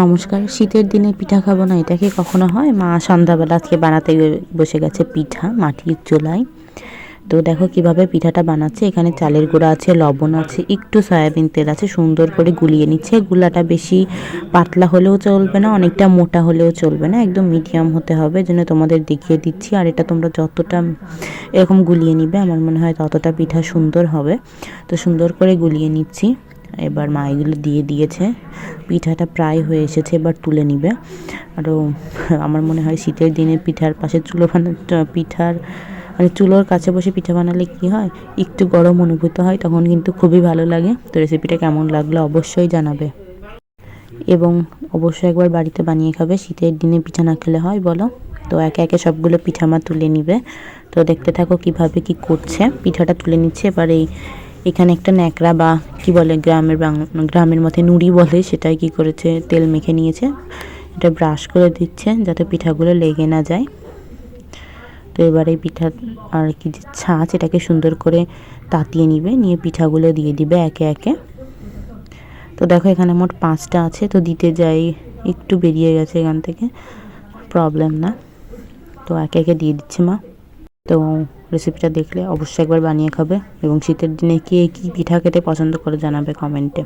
নমস্কার, শীতের দিনে পিঠা খাব না, এটা কি কখনো হয়? মা সন্ধ্যাবেলা আজকে বানাতে বসে গেছে পিঠা, মাটির চুলায় তো দেখো কীভাবে পিঠাটা বানাচ্ছে, এখানে চালের গুঁড়া আছে, লবণ আছে, একটু সয়াবিন তেল আছে, সুন্দর করে গুলিয়ে নিচ্ছে। গুলাটা বেশি পাতলা হলেও চলবে না, অনেকটা মোটা হলেও চলবে না, একদম মিডিয়াম হতে হবে, যেন তোমাদের দেখিয়ে দিচ্ছি। আর এটা তোমরা যতটা এরকম গুলিয়ে নিবে, আমার মনে হয় ততটা পিঠা সুন্দর হবে। তো সুন্দর করে গুলিয়ে নিচ্ছি। এবার মা এগুলো দিয়ে দিয়েছে। পিঠাটা প্রায় হয়ে এসেছে, এবার তুলে নিবে। আরও আমার মনে হয় শীতের দিনে পিঠার পাশে চুলো বানা পিঠার মানে চুলোর কাছে বসে পিঠা বানালে কি হয়? একটু গরম অনুভূত হয়, তখন কিন্তু খুবই ভালো লাগে। তো রেসিপিটা কেমন লাগল অবশ্যই জানাবে। এবং অবশ্যই একবার বাড়িতে বানিয়ে খাবে, শীতের দিনে পিঠা না খেলে হয়, বলো। তো একে একে সবগুলো পিঠা মা তুলে নিবে। তো দেখতে থাকো কীভাবে কি করছে। পিঠাটা তুলে নিচ্ছে, এবার এই এখানে একটা ন্যাকড়া বা কি বলে গ্রামের গ্রামের মধ্যে নুড়ি বলে, সেটাই কি করেছে? তেল মেখে নিয়েছে। এটা ব্রাশ করে দিচ্ছে যাতে পিঠাগুলো লেগে না যায়। তো এবারে পিঠা আর কি যে ছাঁচ, এটাকে সুন্দর করে তাতিয়ে নিবে, নিয়ে পিঠাগুলো দিয়ে দিবে একে একে। তো দেখো এখানে মোট পাঁচটা আছে, তো দিতে যাই। একটু বেরিয়ে গেছে এখান থেকে, প্রবলেম না। তো একে একে দিয়ে দিচ্ছে মা। তো রেসিপিটা দেখলে অবশ্যই একবার বানিয়ে খাবে এবং শীতের দিনে কে কী পিঠা খেতে পছন্দ করে জানাবে কমেন্টে